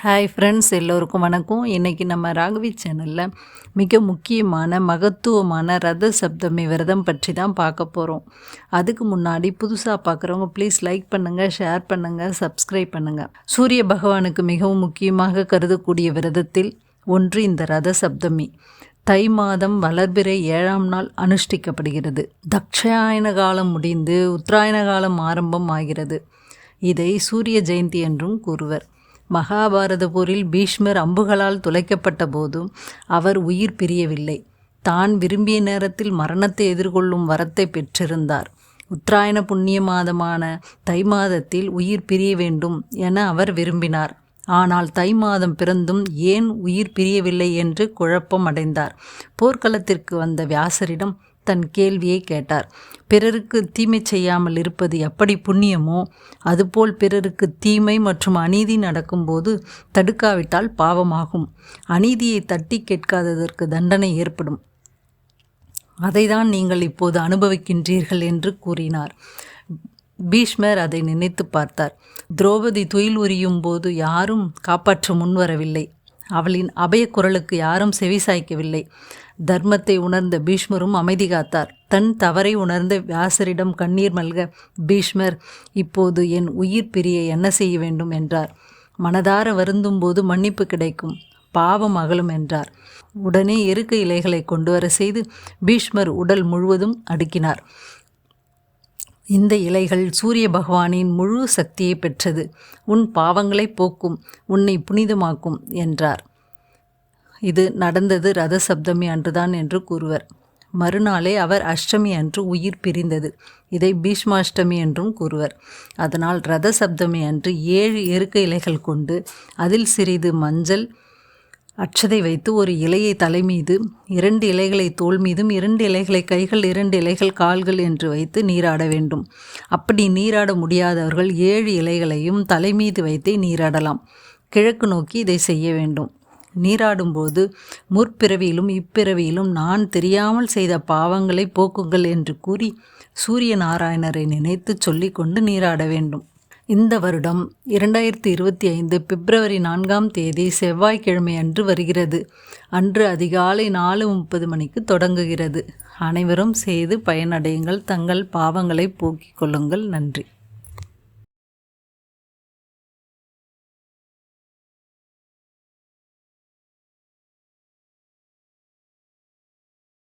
Hi friends எல்லோருக்கும் வணக்கம். இன்றைக்கி நம்ம ராகவி சேனலில் மிக முக்கியமான மகத்துவமான ரத சப்தமி விரதம் பற்றி தான் பார்க்க போகிறோம் அதுக்கு முன்னாடி புதுசாக பார்க்குறவங்க ப்ளீஸ் லைக் பண்ணுங்கள் ஷேர் பண்ணுங்கள் சப்ஸ்கிரைப் பண்ணுங்கள் சூரிய பகவானுக்கு மிகவும் முக்கியமாக கருதக்கூடிய விரதத்தில் ஒன்று இந்த ரத சப்தமி. தை மாதம் வளர்பிறை ஏழாம் நாள் அனுஷ்டிக்கப்படுகிறது. தக்ஷாயன காலம் முடிந்து உத்தராயண காலம் ஆரம்பம் ஆகிறது. இதை சூரிய ஜெயந்தி என்றும் கூறுவர். மகாபாரத போரில் பீஷ்மர் அம்புகளால் துளைக்கப்பட்ட போதும் அவர் உயிர் பிரியவில்லை. தான் விரும்பிய நேரத்தில் மரணத்தை எதிர்கொள்ளும் வரத்தை பெற்றிருந்தார். உத்தராயண புண்ணிய மாதமான தை மாதத்தில் உயிர் பிரிய வேண்டும் என அவர் விரும்பினார். ஆனால் தை மாதம் பிறந்தும் ஏன் உயிர் பிரியவில்லை என்று குழப்பம் அடைந்தார். போர்க்களத்திற்கு வந்த வியாசரிடம் தன் கேள்வியை கேட்டார். பிறருக்கு தீமை செய்யாமல் இருப்பது எப்படி புண்ணியமோ அதுபோல் பிறருக்கு தீமை மற்றும் அநீதி நடக்கும்போது தடுக்காவிட்டால் பாவமாகும். அநீதியை தட்டி கேட்காததற்கு தண்டனை ஏற்படும். அதைதான் நீங்கள் இப்போது அனுபவிக்கின்றீர்கள் என்று கூறினார். பீஷ்மர் அதை நினைத்து பார்த்தார். திரௌபதி துயில் உரியும் போது யாரும் காப்பாற்ற முன்வரவில்லை. அவளின் அபய குரலுக்கு யாரும் செவிசாய்க்கவில்லை. தர்மத்தை உணர்ந்த பீஷ்மரும் அமைதி காத்தார். தன் தவறை உணர்ந்த வியாசரிடம் கண்ணீர் மல்க பீஷ்மர் இப்போது என் உயிர் பிரிய என்ன செய்ய வேண்டும்? என்றார். மனதார வருந்தும் போது மன்னிப்பு கிடைக்கும். பாவம் அகலும் என்றார். உடனே எருக்க இலைகளை கொண்டு வர செய்து பீஷ்மர் உடல் முழுவதும் அடுக்கினார். இந்த இலைகள் சூரிய பகவானின் முழு சக்தியை பெற்றது. உன் பாவங்களை போக்கும் உன்னை புனிதமாக்கும் என்றார். இது நடந்தது ரத சப்தமி அன்றுதான் என்று கூறுவர். மறுநாளே அவர் அஷ்டமி அன்று உயிர் பிரிந்தது. இதை பீஷ்மாஷ்டமி என்றும் கூறுவர். அதனால் ரத சப்தமி அன்று ஏழு எருக்க இலைகள் கொண்டு அதில் சிறிது மஞ்சள் அச்சதை வைத்து ஒரு இலையை தலை மீது இரண்டு இலைகளை தோல் மீதும் இரண்டு இலைகளை கைகள் இரண்டு இலைகள் கால்கள் என்று வைத்து நீராட வேண்டும். அப்படி நீராட முடியாதவர்கள் ஏழு இலைகளையும் தலை மீது வைத்தே நீராடலாம். கிழக்கு நோக்கி இதை செய்ய வேண்டும். நீராடும்போது முற்பிறவியிலும் இப்பிறவியிலும் நான் தெரியாமல் செய்த பாவங்களை போக்குங்கள் என்று கூறி சூரிய நாராயணரை நினைத்து சொல்லிக்கொண்டு நீராட வேண்டும். இந்த வருடம் இரண்டாயிரத்தி இருபத்தி ஐந்து பிப்ரவரி நான்காம் தேதி செவ்வாய்க்கிழமை அன்று வருகிறது. அன்று அதிகாலை நாலு முப்பது மணிக்கு தொடங்குகிறது. அனைவரும் செய்து பயனடையுங்கள். தங்கள் பாவங்களை போக்கிக் கொள்ளுங்கள். நன்றி.